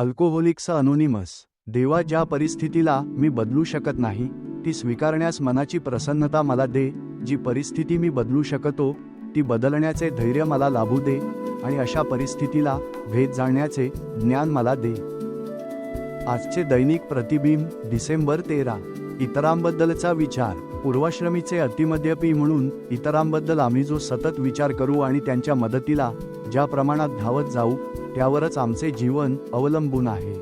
Alcoholics anonymous. देवा ज्या परिस्थितीला मी बदलू शकत नाही ती स्वीकारण्यास मनाची प्रसन्नता मला दे जी परिस्थिती मी बदलू शकतो ती बदलण्याचे धैर्य मला लाभू दे आणि अशा परिस्थितीला भेद जाणण्याचे ज्ञान मला दे. आजचे दैनिक प्रतिबिंब डिसेंबर तेरा. इतरांबद्दलचा विचार. पूर्वाश्रमीचे अतिमद्यपी म्हणून इतरांबद्दल आम्ही जो सतत विचार करू आणि त्यांच्या मदतीला ज्या प्रमाणात धावत जाऊ त्यावरच आमचे जीवन अवलंबून आहे.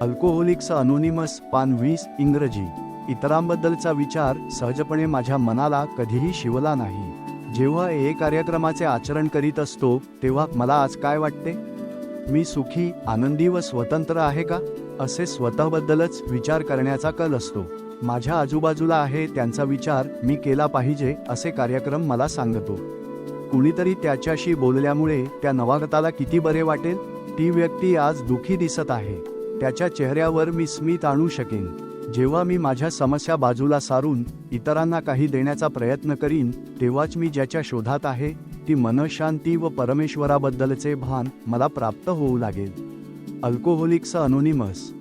अल्कोहोलिक्स अनोनिमस पान वीस इंग्रजी. इतरांबद्दलचा विचार सहजपणे माझ्या मनाला कधीही शिवला नाही. जेव्हा ए कार्यक्रमाचे आचरण करीत असतो तेव्हा मला आज काय वाटते? मी सुखी आनंदी व स्वतंत्र आहे का? असे स्वतःबद्दलच विचार करण्याचा कल असतो. माझ्या आजूबाजूला आहे त्यांचा विचार मी केला पाहिजे असे कार्यक्रम मला सांगतो. कुणीतरी त्याच्याशी बोलल्यामुळे त्या नवागताला किती बरे वाटेल? ती व्यक्ती आज दुखी दिसत आहे. त्याच्या चेहऱ्यावर मी स्मित आणू शकेन. जेव्हा मी माझ्या समस्या बाजूला सारून इतरांना काही देण्याचा प्रयत्न करीन तेव्हाच मी ज्याच्या शोधात आहे ती मनशांती व परमेश्वराबद्दलचे भान मला प्राप्त होऊ लागेल. Alcoholics anonymous